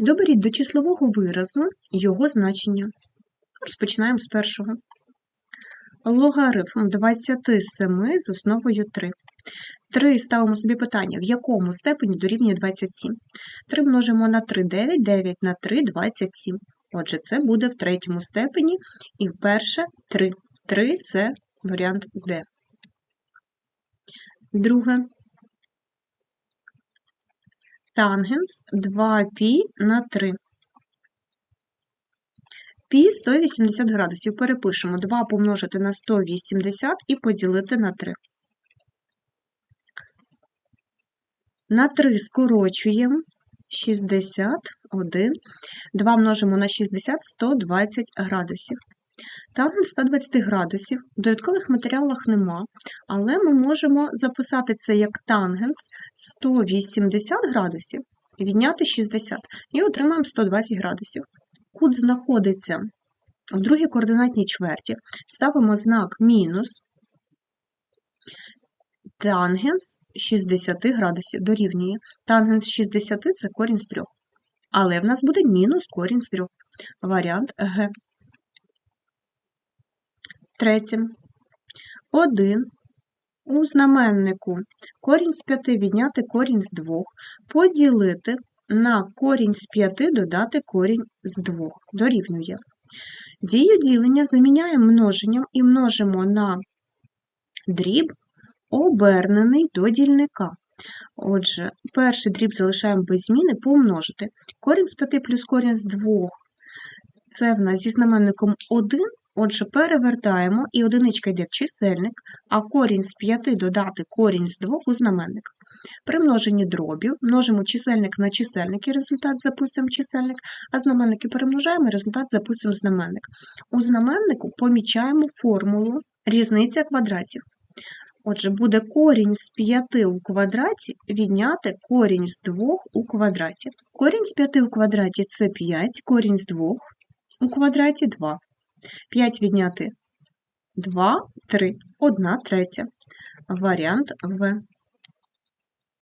Доберіть до числового виразу його значення. Розпочинаємо з першого. Логарифм 27 з основою 3. 3 ставимо собі питання, в якому степені дорівнює 27. 3 множимо на 3 – 9, 9 на 3 – 27. Отже, це буде в третьому степені і вперше 3. 3 – це варіант Д. Друге. Тангенс 2π на 3. Пі 180 градусів. Перепишемо 2 помножити на 180 і поділити на 3. На 3 скорочуємо 61. 2 множимо на 60 120 градусів. Тангенс 120 градусів. В додаткових матеріалах нема, але ми можемо записати це як тангенс 180 градусів, відняти 60 і отримаємо 120 градусів. Кут знаходиться в другій координатній чверті, ставимо знак мінус, тангенс 60 градусів дорівнює. Тангенс 60 це корінь з 3. Але в нас буде мінус корінь з 3. Варіант Г. Третє. 1 у знаменнику корінь з 5 відняти корінь з 2, поділити на корінь з 5 додати корінь з 2. Дорівнює. Дію ділення заміняємо множенням і множимо на дріб, обернений до дільника. Отже, перший дріб залишаємо без зміни помножити. Корінь з 5 плюс корінь з 2 це в нас зі знаменником 1, отже, перевертаємо, і одиничка йде в чисельник, а корінь з 5 додати корінь з 2 у знаменник. При множенні дробів множимо чисельник на чисельник і результат записуємо чисельник, а знаменники перемножаємо і результат записуємо знаменник. У знаменнику помічаємо формулу різниця квадратів. Отже, буде корінь з 5 у квадраті відняти корінь з 2 у квадраті. Корінь з 5 у квадраті це 5, корінь з 2 у квадраті 2. 5 відняти 2, 3, 1 третя. Варіант В.